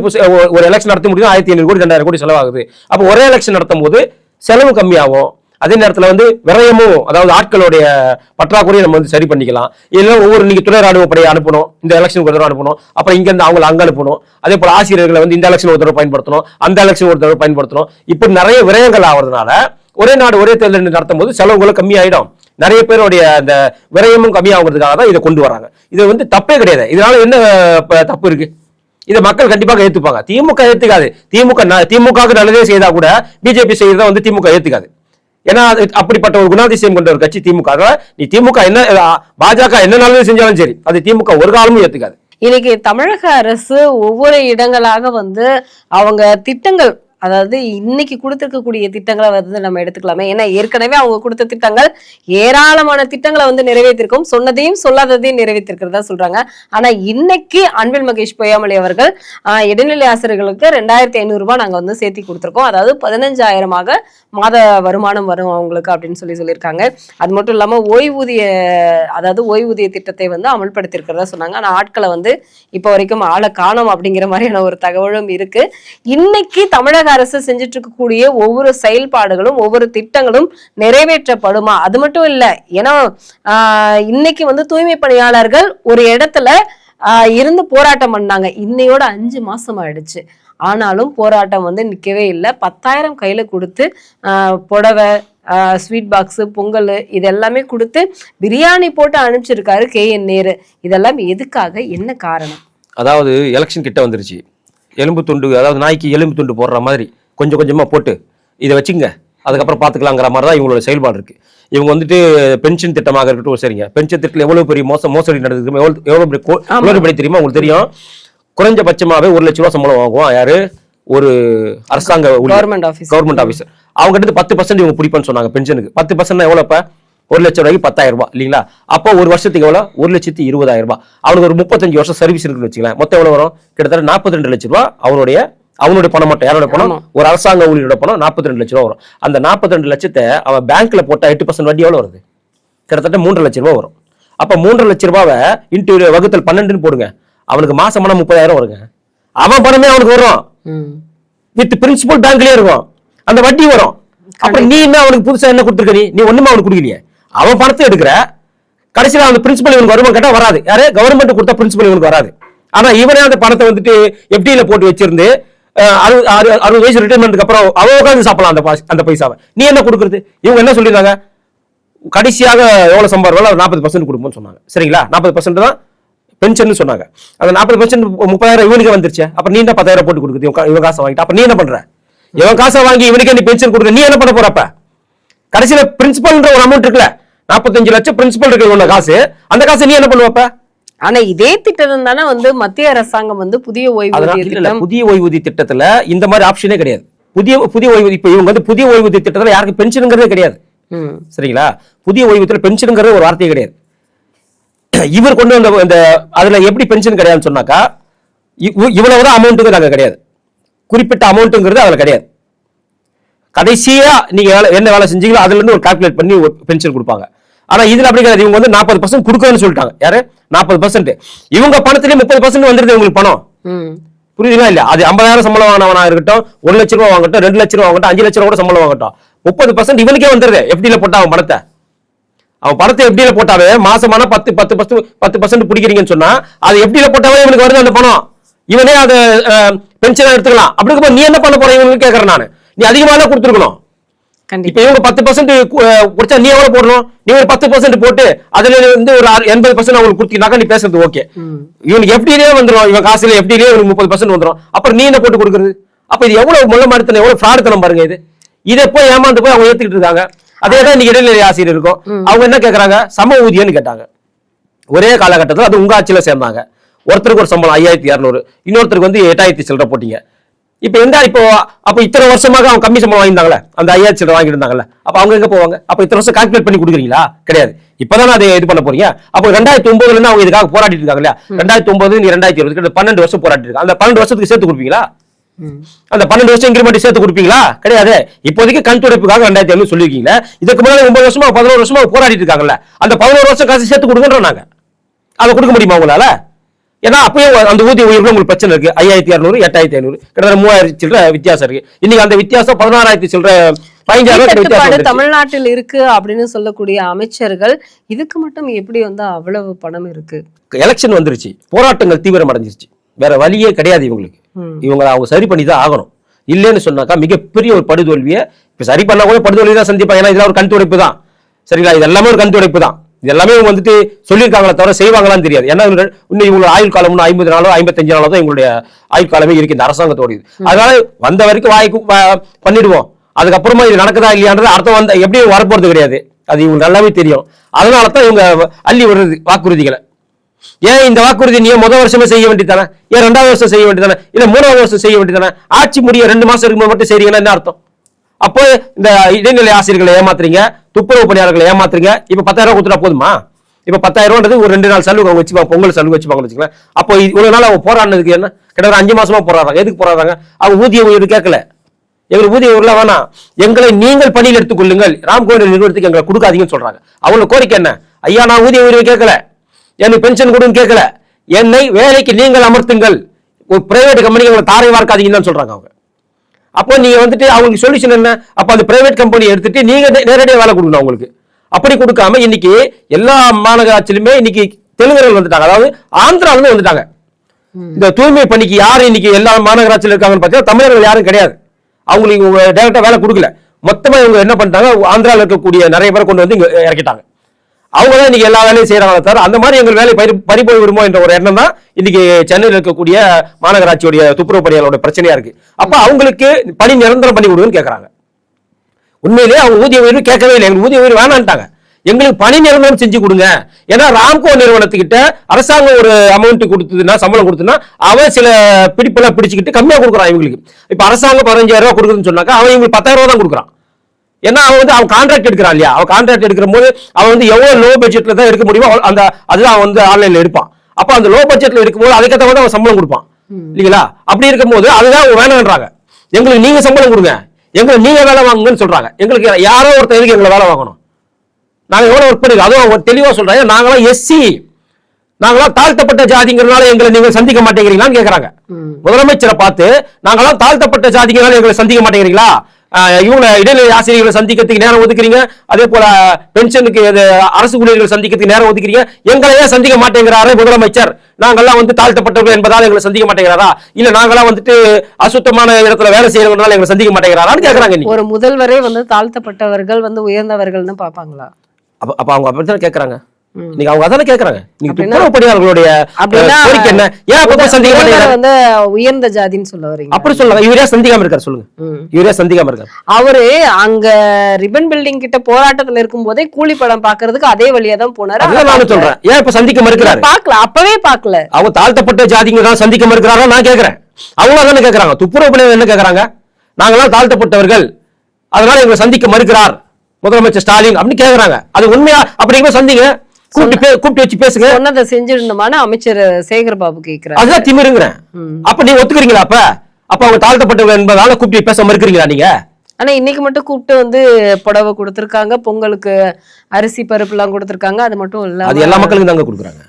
ஒரு எலெக்ஷன் நடத்த முடியும் ஆயிரத்தி ஐநூறு கோடி ரெண்டாயிரம் கோடி செலவாகுது. அப்ப ஒரே எலெக்ஷன் நடத்தும் போது செலவு கம்மியாகும். அதே நேரத்தில் வந்து விரயமும் அதாவது ஆட்களுடைய பற்றாக்குறையை நம்ம வந்து சரி பண்ணிக்கலாம். இல்லைன்னா ஒவ்வொரு நீங்கள் துணை ராணுவ படையை அனுப்பணும் இந்த எலெக்ஷனுக்கு ஒரு தடவை அனுப்பணும் அப்புறம் இங்கேருந்து அவங்களை அங்கே அனுப்பணும். அதே போல் ஆசிரியர்களை வந்து இந்த எலெக்ஷன் ஒரு தடவை பயன்படுத்தணும் அந்த எலெக்ஷன் ஒரு தடவை பயன்படுத்தணும். இப்படி நிறைய விரயங்கள் ஆகிறதுனால ஒரே நாடு ஒரே தேர்தல் நடத்தும் போது செலவுகளும் கம்மியாயிடும். நிறைய பேருடைய அந்த விரயமும் கம்மியாகிறதுக்காக தான் இதை கொண்டு வராங்க. இது வந்து தப்பே கிடையாது. இதனால என்ன தப்பு இருக்கு? இதை மக்கள் கண்டிப்பாக ஏற்றுப்பாங்க திமுக ஏத்துக்காது. திமுக திமுக திமுகவுக்கு நல்லதே செய்தா கூட பிஜேபி செய்யறத வந்து திமுக ஏத்துக்காது. ஏன்னா அது அப்படிப்பட்ட ஒரு குணாதிசயம் கொண்ட ஒரு கட்சி திமுக. அதனால நீ திமுக என்ன பாஜக என்ன நல்லது செஞ்சாலும் சரி அது திமுக ஒரு காலமும் ஏத்துக்காது. இன்னைக்கு தமிழக அரசு ஒவ்வொரு இடங்களாக வந்து அவங்க திட்டங்கள் அதாவது இன்னைக்கு கொடுத்துருக்கக்கூடிய திட்டங்களை வந்து நம்ம எடுத்துக்கலாமே. ஏன்னா ஏற்கனவே அவங்க கொடுத்த திட்டங்கள் ஏராளமான திட்டங்களை வந்து நிறைவேற்றிருக்கோம். சொன்னதையும் சொல்லாததையும் நிறைவேற்றிருக்கிறதா சொல்றாங்க. ஆனா இன்னைக்கு அன்பில் மகேஷ் பொய்யாமலை அவர்கள் இடைநிலை ஆசிரியர்களுக்கு ரெண்டாயிரத்தி ஐநூறு ரூபாய் நாங்க வந்து சேர்த்தி கொடுத்துருக்கோம். அதாவது பதினஞ்சாயிரமாக மாத வருமானம் வரும் அவங்களுக்கு அப்படின்னு சொல்லி சொல்லியிருக்காங்க. அது மட்டும் இல்லாம ஓய்வூதிய அதாவது ஓய்வூதிய திட்டத்தை வந்து அமல்படுத்தியிருக்கிறதா சொன்னாங்க. ஆனா ஆட்களை வந்து இப்போ வரைக்கும் ஆளை காணோம் அப்படிங்கிற மாதிரியான ஒரு தகவலும் இருக்கு. இன்னைக்கு தமிழக அரசு செஞ்சுட்டு இருக்கக்கூடிய ஒவ்வொரு செயல்பாடுகளும் ஒவ்வொரு திட்டங்களும் நிறைவேற்றப்படுமா? அது மட்டும் இல்ல ஏன்னா ஆஹ், இன்னைக்கு வந்து தூய்மை பணியாளர்கள் ஒரு இடத்துல இருந்து போராட்டம் பண்ணாங்க. இன்னையோட அஞ்சு மாசம் ஆயிடுச்சு. ஆனாலும் போராட்டம் வந்து நிற்கவே இல்லை. பத்தாயிரம் கையில கொடுத்து ஆஹ், புடவை ஸ்வீட் பாக்ஸ் பொங்கல் இது எல்லாமே கொடுத்து பிரியாணி போட்டு அனுப்பிச்சிருக்காரு கே என் நேரு. இதெல்லாம் எதுக்காக? என்ன காரணம்? அதாவது எலெக்ஷன் கிட்ட வந்துருச்சு. எலும்பு துண்டு அதாவது நாய்க்கு எலும்பு துண்டு போடுற மாதிரி கொஞ்சம் கொஞ்சமா போட்டு இதை வச்சுங்க. அதுக்கப்புறம் பார்த்துக்கலாங்கிற மாதிரி தான் இவங்களோட செயல்பாடு இருக்கு. இவங்க வந்துட்டு பென்ஷன் திட்டமாக இருக்கட்டும் சரிங்க. பென்ஷன் திட்டத்தில் எவ்வளவு பெரிய மோசம் மோசடி நடக்குது எவ்வளவு எவ்வளவு பெரிய ஆமா. குளறுபடி தெரியுமா? உங்களுக்கு தெரியும். குறைஞ்சபட்சமாவே ஒரு லட்ச ரூபா சம்பளம் வாங்குவோம் யாரு? ஒரு அரசாங்க. கவர்மெண்ட் ஆஃபீஸ் கவர்மெண்ட் ஆஃபீஸர் அவங்க கிட்ட பத்து பர்சன்ட் இவங்க பிடிப்பேன்னு சொன்னாங்க பென்ஷனுக்கு. பத்து பர்சன்ட் எவ்வளோ இப்ப ஒரு லட்சம் ரூபாய்க்கு பத்தாயிரம் ரூபாய் இல்லைங்களா? அப்போ ஒரு வருஷத்துக்கு எவ்வளோ? ஒரு லட்சத்தி இருபதாயிரம் ரூபாய். அவனுக்கு ஒரு முப்பத்தஞ்சு வருஷம் சர்வீஸ் இருக்குன்னு வச்சுக்கலாம் மொத்தம் எவ்வளோ வரும்? கிட்டத்தட்ட நாற்பத்தி ரெண்டு லட்ச ரூபாய் அவனுடைய அவனுடைய பணம் மட்டும். யாரோட பணம். ஒரு அரசாங்க ஊழியரோட பணம் நாற்பத்தி ரெண்டு லட்ச ரூபா வரும். அந்த நாற்பத்தி ரெண்டு லட்சத்தை அவன் பேங்க்ல போட்டா எட்டு பர்சன்ட் வட்டி எவ்வளோ வருது? கிட்டத்தட்ட மூன்றரை லட்ச ரூபாய் வரும். அப்ப மூன்றரை லட்ச ரூபாவை இன்ட்டு வகுத்தல் பன்னெண்டுன்னு போடுங்க. அவனுக்கு மாசமான முப்பதாயிரம் வருங்க. அவன் பணமே அவனுக்கு வரும். வித் பிரின்சிபல் பேங்க்லயே இருக்கும். அந்த வட்டி வரும். அப்புறம் நீ என்ன அவனுக்கு புதுசா என்ன கொடுத்துருக்க நீ? நீ ஒண்ணுமே அவனுக்கு கொடுக்கலையே. அவன் பணத்தை எடுக்கிற கடைசியில் அந்த பிரின்சிபல் இவனுக்கு வருமானம் கேட்டால் வராது. யாரு? கவர்மெண்ட் கொடுத்த பிரின்சிபல் இவனுக்கு வராது. ஆனால் இவனே அந்த பணத்தை வந்துட்டு எஃப்டியில் போட்டு வச்சிருந்து அறுபது அறு- அறுபது வயசு ரிட்டைர்மெண்ட்டுக்கு அப்புறம் அவன் உட்காந்து சாப்பிடலாம் அந்த பாஸ்- அந்த பைசாவை. நீ என்ன கொடுக்குறது? இவங்க என்ன சொல்லியிருந்தாங்க? கடைசியாக எவ்வளவு சம்பாதிச்சாலும் நாற்பது பர்சன்ட் கொடுப்போம்னு சொன்னாங்க. சரிங்களா? நாற்பது பர்சன்ட் தான் பென்ஷன் சொன்னாங்க. அந்த நாற்பது பர்சன்ட் முப்பதாயிரம் இவனுக்கு வந்துருச்சு. அப்ப நீ என்ன பத்தாயிரம் போட்டு கொடுக்குது இவன் இவன் காசை வாங்கிட்டு. அப்ப நீ என்ன பண்ற? இவன் காசை வாங்கி இவனுக்கு நீ பென்ஷன் கொடுக்குற நீ என்ன பண்ண போறப்ப கடைசியில பிரின்சிபல்ன்ற ஒரு அமௌண்ட் இருக்குல்ல? நாற்பத்தஞ்சு லட்சம் பிரின்சிபல் இருக்கு உள்ள காசு. அந்த காசை நீ என்ன பண்ணுவப்ப ஆனா இதே திட்டம் தானே வந்து மத்திய அரசாங்கம் வந்து புதிய ஓய்வூதிய புதிய ஓய்வூதிய திட்டத்துல இந்த மாதிரி ஆப்ஷனே கிடையாது. புதிய புதிய ஓய்வூதிய இப்ப இவங்க வந்து புதிய ஓய்வூதிய திட்டத்துல யாருக்கும் பென்ஷனுங்கிறதே கிடையாது. ம். சரிங்களா? புதிய ஓய்வூதியத்தில் பென்ஷனுங்கிறது ஒரு வார்த்தையே கிடையாது. இவர் கொண்டு வந்த இந்த அதுல எப்படி பென்ஷன் கிடையாதுன்னு சொன்னாக்கா இவ்- இவ்வளவுதான் அமௌண்ட்டுங்க நாங்க கிடையாது. குறிப்பிட்ட அமௌண்ட்டுங்கிறது அதுல கிடையாது. கடைசியா நீங்க வேலை என்ன வேலை செஞ்சீங்களோ அதுல இருந்து ஒரு கால்குலேட் பண்ணி பென்ஷன் கொடுப்பாங்க. ஆனா இதுல அப்படி கிடையாது. இவங்க வந்து நாற்பது பர்சன்ட் கொடுக்கணும்னு சொல்லிட்டாங்க. யாரு? நாற்பது பர்சன்ட் இவங்க பணத்திலே முப்பது பர்சன்ட் வந்துருது உங்களுக்கு பணம். ம். புரியுதுங்களா இல்ல அது ஐம்பதாயிரம் சம்பளம் வாங்கினவனா இருக்கட்டும் ஒரு லட்ச ரூபா வாங்கட்டும் ரெண்டு லட்ச ரூபா வாங்கட்டும் அஞ்சு லட்ச ரூபா கூட சம்பளம் வாங்கட்டும். முப்பது பர்சன்ட் இவனுக்கே வந்துருது. எஃப்டில போட்டா அவன் பணத்தை. அவன் பணத்தை எஃப்டில போட்டாவே மாசமான பத்து பத்து பத்து பத்து பர்சன்ட் பிடிக்கிறீங்கன்னு சொன்னா அது எஃப்டில போட்டாவே இவனுக்கு வருது அந்த பணம். இவனே அதை பென்ஷனா எடுத்துக்கலாம். அப்படி இருக்கும்போது நீ என்ன பண்ண போற? இவனுக்கு கேட்கறேன் நான். நீ அதிகமாக கொடுத்துருக்கணும். இப்ப இவங்க பத்து பர்சன்ட் குடிச்சா நீ எவ்வளவு போடணும்? நீ ஒரு பத்து பர்சன்ட் போட்டு அதுல இருந்து ஒரு எண்பது பர்சன்ட் அவங்களுக்கு கொடுத்தீங்கன்னாக்கா நீ பேசுறது ஓகே. இவனுக்கு எஃப்டிலே வந்துரும் இவன் காசுல எஃப்டிலே இவனுக்கு முப்பது பர்சன்ட் வந்துரும். அப்புறம் நீ என்ன போட்டு கொடுக்குறது? அப்ப இது எவ்வளவு முள்ள மாடுத்தனம் எவ்வளவு ஃப்ராடுத்தனம் பாருங்க இது. இதை போய் ஏமாந்து போய் அவங்க ஏத்துக்கிட்டு இருக்காங்க. அதே தான் இன்னைக்கு இடைநிலை ஆசிரியர் இருக்கும். அவங்க என்ன கேக்குறாங்க? சம ஊதியம்னு கேட்டாங்க. ஒரே காலகட்டத்தில் அது உங்க ஆட்சியில சேர்ந்தாங்க. ஒருத்தருக்கு ஒரு சம்பளம் ஐயாயிரத்தி இரநூறு இன்னொருத்தருக்கு வந்து எட்டாயிரத்தி சில்லற போட்டீங்க. இப்ப எந்த இப்போ அப்ப இத்தனை வருஷமாக அவங்க கம்மி சம்பளம் வாங்கியிருந்தாங்களே அந்த ஐயாயிரத்தி சில்லற வாங்கிட்டு இருந்தாங்கல்ல? அப்ப அவங்க எங்க போவாங்க? அப்ப இத்தனை வருஷம் கால்குலேட் பண்ணி கொடுக்குறீங்களா? கிடையாது. இப்பதானே அதை இது பண்ண போறீங்க? அப்போ ரெண்டாயிரத்தி ஒன்பதுல இருந்து அவங்க இதுக்காக போராடிட்டு இருக்காங்க இல்லையா? ரெண்டாயிரத்தி ஒன்பது ரெண்டாயிரத்தி இருபது பன்னெண்டு வருஷம் போராடிட்டு இருக்காங்க. அந்த பன்னெண்டு வருஷத்துக்கு சேர்த்து கொடுப்பீங்களா? அந்த பன்னெண்டு வருஷம் இன்கிரிமெண்ட் சேர்த்து கொடுப்பீங்களா? கிடையாது. இப்போதைக்கு கண் துடைப்புக்காக ரெண்டாயிரத்தி எழுநூறு சொல்லியிருக்கீங்க இதுக்கு முன்னாடி ஒன்பது வருஷமா பதினோரு வருஷமா போராடிட்டு இருக்காங்கல்ல? அந்த பதினோரு வருஷம் காசு சேர்த்து கொடுங்கன்றோம் நாங்க. அதை கொடுக்க முடியுமா உங்களால? ஏன்னா அப்பயே அந்த ஊதிய உயர்வு உங்களுக்கு பிரச்சனை இருக்கு. ஐயாயிரத்தி இரநூறு எட்டாயிரத்தி ஐநூறு. கிட்டத்தட்ட மூவாயிரத்தி சில்லற வித்தியாசம் இருக்கு. இன்னைக்கு அந்த வித்தியாசம் பதினாறாயிரத்தி சில்லற பதினஞ்சாயிரம். தமிழ்நாட்டில் இருக்கு அப்படின்னு சொல்லக்கூடிய அமைச்சர்கள் இதுக்கு மட்டும் எப்படி வந்து அவ்வளவு பணம் இருக்கு? எலெக்ஷன் வந்துருச்சு. போராட்டங்கள் தீவிரம் அடைஞ்சிருச்சு வேற வழியே கிடையாது இவங்களுக்கு. ம். இவங்களை அவங்க சரி பண்ணி தான் ஆகணும். இல்லைன்னு சொன்னாக்கா மிகப்பெரிய ஒரு படுதோல்வியை இப்ப சரி பண்ணா கூட படுதோல்வி தான் சந்திப்பாங்க ஏன்னா இதெல்லாம் ஒரு கண் துடைப்பு தான் சரிங்களா? இது எல்லாமே ஒரு கண் துடைப்பு தான் எல்லாமே இவங்க வந்துட்டு சொல்லியிருக்காங்களே தவிர செய்வாங்களான்னு தெரியாது. ஏன்னா இவங்க இன்னும் இவங்களோட ஆயுள் காலம் இன்னும் ஐம்பது நாளோ ஐம்பத்தஞ்சு நாளோ தான் எங்களுடைய ஆயுள் காலமே இருக்கு இந்த அரசாங்கத்தோட இது. அதனால வந்த வரைக்கும் வாய்க்கு பண்ணிடுவோம். அதுக்கப்புறமா இது நடக்குதா இல்லையான்றது அர்த்தம் வந்த எப்படியும் வரப்போறது கிடையாது. அது இவங்க நல்லாவே தெரியும். அதனால தான் இவங்க அள்ளி விடுறது வாக்குறுதிகளை. ஏன் இந்த வாக்குறுதி நீ முதல் வருஷமே செய்ய வேண்டியதானே ஏன் ரெண்டாவது வருஷம் செய்ய வேண்டியதானே இல்ல மூணாவது வருஷம் செய்ய வேண்டியதானே ஆட்சி முடிய ரெண்டு மாசம் இருக்கும்போது மட்டும் செய்றீங்கன்னா என்ன அர்த்தம்? அப்போ இந்த இடைநிலை ஆசிரியர்களை ஏமாத்துறீங்க துப்புரவு பணியாளர்களை ஏமாத்துறீங்க இப்ப பத்தாயிரம் ரூபாய் கொடுத்துட்டா போதுமா? இப்ப பத்தாயிரம் ரூபான்றது ஒரு ரெண்டு நாள் சலுகை அவங்க வச்சுப்பாங்க பொங்கல் சலுகை வச்சுப்பாங்க வச்சுக்கலாம் அப்போ இவ்வளவு நாள் அவங்க போராடினதுக்கு என்ன? கிட்டத்தட்ட அஞ்சு மாசமா போராடுறாங்க. எதுக்கு போராடுறாங்க? அவங்க ஊதிய உயர்வு கேட்கல. எங்களுக்கு ஊதிய உயர்வுலாம் வேணாம். எங்களை நீங்கள் பணியில் எடுத்துக்கொள்ளுங்கள் ராம்கோவில் நிறுவனத்துக்கு எங்களை கொடுக்காதீங்கன்னு சொல்றாங்க. அவங்கள கோரிக்கை என்ன? ஐயா நான் ஊதிய உயர்வு கேட்கல. எனக்கு பென்ஷன் கொடுன்னு கேட்கல. என்னை வேலைக்கு நீங்கள் அமர்த்துங்கள். ஒரு பிரைவேட் கம்பெனிக்கு உங்களை தாரை வார்க்காதீங்கன்னு சொல்றாங்க அவங்க. அப்போ நீங்க வந்துட்டு அவங்களுக்கு சொல்யூஷன் என்ன? அப்ப அந்த பிரைவேட் கம்பெனி எடுத்துட்டு நீங்க நே- நேரடியா வேலை கொடுக்கணும் அவங்களுக்கு. அப்படி கொடுக்காம இன்னைக்கு எல்லா மாநகராட்சியிலுமே இன்னைக்கு தெலுங்கர்கள் வந்துட்டாங்க. அதாவது ஆந்திரால இருந்து வந்துட்டாங்க. இந்த தூய்மை பணிக்கு யார் இன்னைக்கு எல்லா மாநகராட்சியில் இருக்காங்கன்னு பார்த்தீங்கன்னா தமிழர்கள் யாரும் கிடையாது. அவங்களுக்கு டைரக்டா வேலை கொடுக்கல. மொத்தமா இவங்க என்ன பண்ணிட்டாங்க? ஆந்திரால இருக்கக்கூடிய நிறைய பேரை கொண்டு வந்து இங்க இறக்கிட்டாங்க. அவங்க தான் இன்னைக்கு எல்லா வேலையும் செய்யறாங்களே தவிர அந்த மாதிரி எங்கள் வேலை பறி பறி போய் விடுமோ என்ற ஒரு எண்ணம் தான் இன்னைக்கு சென்னையில் இருக்கக்கூடிய மாநகராட்சியுடைய துப்புரவு பணியாளரோட பிரச்சனையா இருக்கு. அப்ப அவங்களுக்கு பணி நிரந்தரம் பண்ணி கொடுங்கன்னு கேட்கறாங்க உண்மையிலேயே அவங்க ஊதிய உயர்வு கேட்கவே இல்லை. எங்களுக்கு ஊதிய உயர்வு வேணான்ட்டாங்க. எங்களுக்கு பணி நிரந்தரம் செஞ்சு கொடுங்க. ஏன்னா ராம்கோ நிறுவனத்துக்கிட்ட அரசாங்கம் ஒரு அமௌண்ட் கொடுத்ததுன்னா சம்பளம் கொடுத்ததுன்னா அவன் சில பிடிப்பெல்லாம் பிடிச்சிக்கிட்டு கம்மியாக கொடுக்குறான் இவங்களுக்கு. இப்போ அரசாங்கம் பதினஞ்சாயிரம் ரூபா கொடுக்குதுன்னு சொன்னாக்கா அவன் இவங்களுக்கு பத்தாயிரம் ரூபா தான் கொடுக்குறான். ஏன்னா அவன் வந்து அவன் கான்ட்ராக்ட் எடுக்கிறான் இல்லையா? அவன் கான்ட்ராக்ட் எடுக்கிற போது அவன் வந்து எவ்வளவு லோ பட்ஜெட்ல தான் எடுக்க முடியுமோ அந்த அதுதான் அவன் வந்து ஆன்லைன்ல எடுப்பான். அப்ப அந்த லோ பட்ஜெட்ல எடுக்கும்போது அதுக்கேற்ற மாதிரி அவன் சம்பளம் கொடுப்பான். இல்லைங்களா? அப்படி இருக்கும்போது அதுதான் வேணான்றாங்க. எங்களுக்கு நீங்க சம்பளம் கொடுங்க. எங்களுக்கு நீங்க வேலை வாங்குங்கன்னு சொல்றாங்க. எங்களுக்கு யாரோ ஒருத்தர் எதுக்கு எங்களை வேலை வாங்கணும்? நாங்க எவ்வளவு ஒர்க் பண்ணிருக்கோம்? அதுவும் தெளிவா சொல்றாங்க. நாங்களாம் எஸ்சி நாங்களாம் தாழ்த்தப்பட்ட ஜாதிங்கிறனால எங்களை நீங்கள் சந்திக்க மாட்டேங்கிறீங்களான்னு கேக்குறாங்க. முதலமைச்சரை பார்த்து நாங்களாம் தாழ்த்தப்பட்ட ஜாதிங்கிறனால எங்களை சந்திக்க மாட்டேங்கிறீங்களா? ஆஹ் இவங்க இடைநிலை ஆசிரியர்களை சந்திக்கிறதுக்கு நேரம் ஒதுக்குறீங்க. அதே போல பென்ஷனுக்கு அரசு ஊழியர்களை சந்திக்கிறதுக்கு நேரம் ஒதுக்குறீங்க. எங்களை ஏன் சந்திக்க மாட்டேங்கிறாரு முதலமைச்சர். நாங்கெல்லாம் வந்து தாழ்த்தப்பட்டவர்கள் என்பதால் எங்களை சந்திக்க மாட்டேங்கிறாரா? இல்ல நாங்கெல்லாம் வந்துட்டு அசுத்தமான இடத்துல வேலை செய்யறவங்கனால எங்களை சந்திக்க மாட்டேங்கிறாரான்னு கேக்குறாங்க ஒரு முதல்வரே வந்து தாழ்த்தப்பட்டவர்கள் வந்து உயர்ந்தவர்கள்னு பாப்பாங்களா அப்ப அப்ப அவங்க அப்படித்தானே கேக்குறாங்க. ம். நீங்க அவங்க அதானே கேக்குறாங்க? நீங்க துப்புரவு பணியாளர்களுடைய கோரிக்கை என்ன? ஏன் அப்ப போய் சந்திக்க மாட்டேங்கிறாங்க வந்து உயர்ந்த ஜாதின்னு சொல்ல வரீங்க. அப்படி சொல்லுங்க. இவரே சந்திக்காம இருக்காரு சொல்லுங்க. இவரே சந்திக்காம இருக்காரு. அவரு அங்க ரிப்பன் பில்டிங் கிட்ட போராட்டத்துல இருக்கும் போதே கூலி படம் பாக்குறதுக்கு அதே வழியா தான் போனாரு. அதுதான் ஆனா நானும் சொல்றேன். ஏன் இப்ப சந்திக்க மறுக்கிறாரு? பாக்கல. அப்பவே பாக்கல. அவங்க தாழ்த்தப்பட்ட ஜாதிங்க தான் சந்திக்க மறுக்கிறாரா? நான் கேக்குறேன். அவங்களும் தானே கேக்குறாங்க? துப்புரவு பணியாளர் என்ன கேக்குறாங்க? நாங்களாம் தாழ்த்தப்பட்டவர்கள். அதனால எங்களை சந்திக்க மறுக்கிறார். முதலமைச்சர் ஸ்டாலின் அப்படின்னு கேக்குறாங்க. அது உண்மையா? அப்படிங்கிற சந்திங்க. கூப்பிட்டு கூப்பிட்டு வச்சு பேசுங்க. சொன்னதை செஞ்சிருந்தோமான அமைச்சர் சேகர் பாபு கேக்குறாரு. அதுதான் திமிருங்கிறேன். அப்ப நீங்க ஒத்துக்கிறீங்களா அப்ப? அப்ப அவங்க தாழ்த்தப்பட்டவர்கள் என்பதால கூப்பிட்டு பேச மறுக்கிறீங்களா நீங்க? ஆனா இன்னைக்கு மட்டும் கூப்பிட்டு வந்து புடவை கொடுத்திருக்காங்க பொங்கலுக்கு அரிசி பருப்பு எல்லாம் கொடுத்திருக்காங்க அது மட்டும் இல்ல அது எல்லா மக்களுக்கும் தாங்க கொடுக்குறாங்க.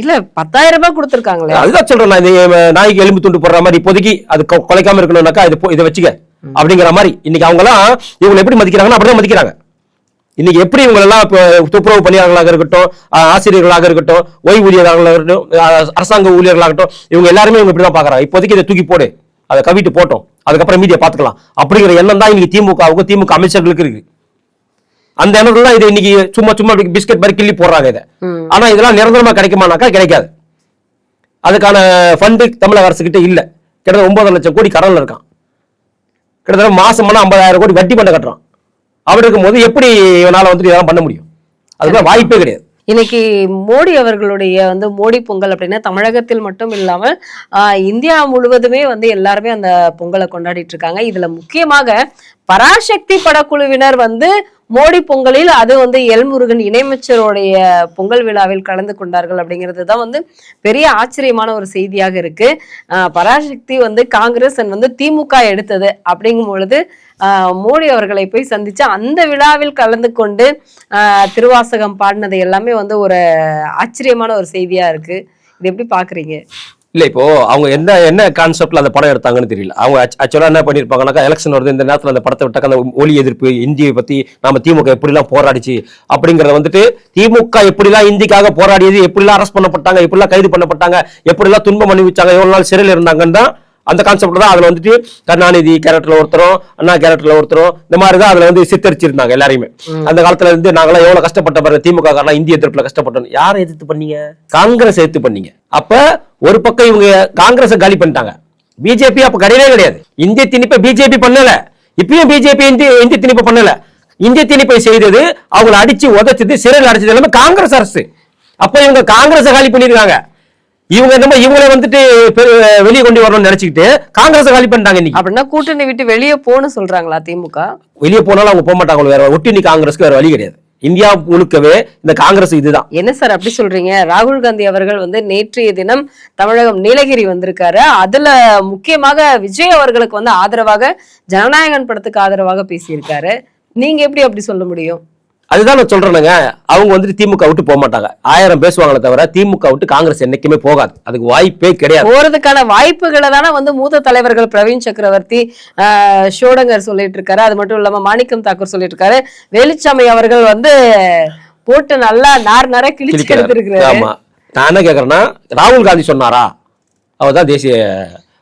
இல்ல பத்தாயிரம் ரூபாய் கொடுத்திருக்காங்களே. அதுதான் சொல்றேன் நான். இந்த நாய்க்கு எலும்பு துண்டு போடுற மாதிரி இப்போதைக்கு அது குலைக்காம இருக்கணும்னாக்கா இது இதை வச்சுக்க. அப்படிங்கிற மாதிரி. இன்னைக்கு அவங்க எல்லாம் இவங்களை எப்படி மதிக்கிறாங்கன்னா அப்படிதான் மதிக்கிறாங்க. இன்னைக்கு எப்படி இவங்க எல்லாம் இப்போ துப்புரவு பணியாளர்களாக இருக்கட்டும் ஆசிரியர்களாக இருக்கட்டும் ஓய்வூதியர்களாக இருக்கட்டும் அரசாங்க ஊழியர்களாகட்டும் இவங்க எல்லாருமே இவங்க இப்படிதான் பாக்குறாங்க இப்போதைக்கு இதை தூக்கி போடு. அதை கவிட்டு போட்டோம். அதுக்கப்புறம் மீடியா பாத்துக்கலாம் அப்படிங்கிற எண்ணம் தான் இன்னைக்கு திமுகவுக்கு திமுக அமைச்சர்களுக்கு இருக்கு அந்த எண்ணத்துல தான் இது இன்னைக்கு சும்மா சும்மா இப்படி பிஸ்கட் மாதிரி கிள்ளி போடுறாங்க இதை. ஆனா இதெல்லாம் நிரந்தரமா கிடைக்குமானாக்கா கிடைக்காது. அதுக்கான ஃபண்டு தமிழக அரசு கிட்ட இல்ல. கிட்டத்தட்ட ஒன்பது லட்சம் கோடி கடன்ல இருக்கான். கிட்டத்தட்ட மாசம் ஐம்பதாயிரம் கோடி வட்டி பண்ண கட்டுறான். அப்படி இருக்கும்போது எப்படி இவனால வந்துட்டு இதெல்லாம் பண்ண முடியும்? அதுக்கு வாய்ப்பே கிடையாது. இன்னைக்கு மோடி அவர்களுடைய வந்து மோடி பொங்கல் அப்படின்னா தமிழகத்தில் மட்டும் இல்லாமல் இந்தியா முழுவதுமே வந்து எல்லாருமே அந்த பொங்கலை கொண்டாடிட்டு இருக்காங்க. இதுல முக்கியமாக பராசக்தி படக்குழுவினர் வந்து மோடி பொங்கலில் அது வந்து எல்முருகன் இணையமைச்சருடைய பொங்கல் விழாவில் கலந்து கொண்டார்கள் அப்படிங்கிறது தான் வந்து பெரிய ஆச்சரியமான ஒரு செய்தியாக இருக்கு. ஆஹ், பராசக்தி வந்து காங்கிரஸ் and வந்து திமுக எடுத்தது அப்படிங்கும் பொழுது ஆஹ், மோடி அவர்களை போய் சந்திச்சு அந்த விழாவில் கலந்து கொண்டு திருவாசகம் பாடினது எல்லாமே வந்து ஒரு ஆச்சரியமான ஒரு செய்தியா இருக்கு. இது எப்படி பாக்குறீங்க? இல்ல இப்போ அவங்க என்ன என்ன கான்செப்ட்ல அந்த படம் எடுத்தாங்கன்னு தெரியல. அவங்க ஆக்சுவலா என்ன பண்ணிருப்பாங்கன்னாக்கா எலெக்ஷன் வருது இந்த நேரத்துல அந்த படத்தை விட்டாக்க அந்த ஒலி எதிர்ப்பு இந்தியை பத்தி நாம திமுக எப்படிலாம் போராடிச்சு அப்படிங்கறத வந்துட்டு திமுக எப்படிலாம் இந்திக்காக போராடியது எப்படிலாம் அரெஸ்ட் பண்ணப்பட்டாங்க எப்படிலாம் கைது பண்ணப்பட்டாங்க எப்படிலாம் துன்பம் அனுபவிச்சாங்க எவ்வளவு நாள் சிறையில் இருந்தாங்கன்னு தான் அந்த கான்செப்ட் தான் அதுல வந்துட்டு கருணாநிதி கேரக்டர்ல ஒருத்தரும் அண்ணா கேரக்டர்ல ஒருத்தரும் இந்த மாதிரி தான் அதுல வந்து சித்தரிச்சிருந்தாங்க எல்லாரையுமே. அந்த காலத்துல இருந்து நாங்களாம் எவ்வளவு கஷ்டப்பட்ட பாருங்க திமுக காரலாம் இந்திய எதிர்ப்புல கஷ்டப்பட்டோம் யாரை எதிர்த்து பண்ணீங்க? காங்கிரஸ் எதிர்த்து பண்ணீங்க. அப்ப ஒரு பக்கம் இவங்க காங்கிரஸை காலி பண்ணிட்டாங்க. பிஜேபி அப்ப கிடையவே கிடையாது. இந்திய திணிப்பை பிஜேபி பண்ணல. இப்பயும் பிஜேபி இந்திய இந்திய திணிப்பை பண்ணல. இந்திய திணிப்பை செய்தது அவங்களை அடிச்சு உதைச்சது சிறையில் அடிச்சது எல்லாமே காங்கிரஸ் அரசு. அப்ப இவங்க காங்கிரஸை காலி பண்ணிருக்காங்க. இவங்க என்னமோ இவங்களே வந்துட்டு வெளியே கொண்டு வரணும்னு நினைச்சுக்கிட்டு காங்கிரஸை காலி பண்ணிட்டாங்க இன்னைக்கு. அப்படின்னா கூட்டணி விட்டு வெளியே போன்னு சொல்றாங்களா திமுக? வெளியே போனாலும் அவங்க போக மாட்டாங்க வேற ஒட்டினி காங்கிரஸ்க்கு வேற வழி கிடையாது. இந்தியா முழுக்கவே இந்த காங்கிரஸ் இதுதான். என்ன சார் அப்படி சொல்றீங்க? ராகுல் காந்தி அவர்கள் வந்து நேற்றைய தினம் தமிழகம் நீலகிரி வந்திருக்காரு. அதுல முக்கியமாக விஜய் அவர்களுக்கு வந்து ஆதரவாக ஜனநாயகன் படத்துக்கு ஆதரவாக பேசியிருக்காரு. நீங்க எப்படி அப்படி சொல்ல முடியும்? அதுதான் நான் சொல்றேனுங்க. அவங்க வந்துட்டு திமுக விட்டு போக மாட்டாங்க. ஆயிரம் பேசுவாங்களே தவிர திமுக விட்டு காங்கிரஸ் என்னைக்குமே போகாது. அதுக்கு வாய்ப்பே கிடையாது. போறதுக்கான வாய்ப்புகளை தானே வந்து மூத்த தலைவர்கள் பிரவீன் சக்கரவர்த்தி ஷோடங்கர் சொல்லிட்டு இருக்காரு. அது மட்டும் இல்லாம மாணிக்கம் தாக்கூர் சொல்லிட்டு இருக்காரு. வேலுச்சாமி அவர்கள் வந்து போட்டு நல்லா நார் நார கிழிச்சு. எடுத்திருக்கிறாரு. ஆமா. நான் என்ன கேக்குறேன்னா ராகுல் காந்தி சொன்னாரா? அவர் தான் தேசிய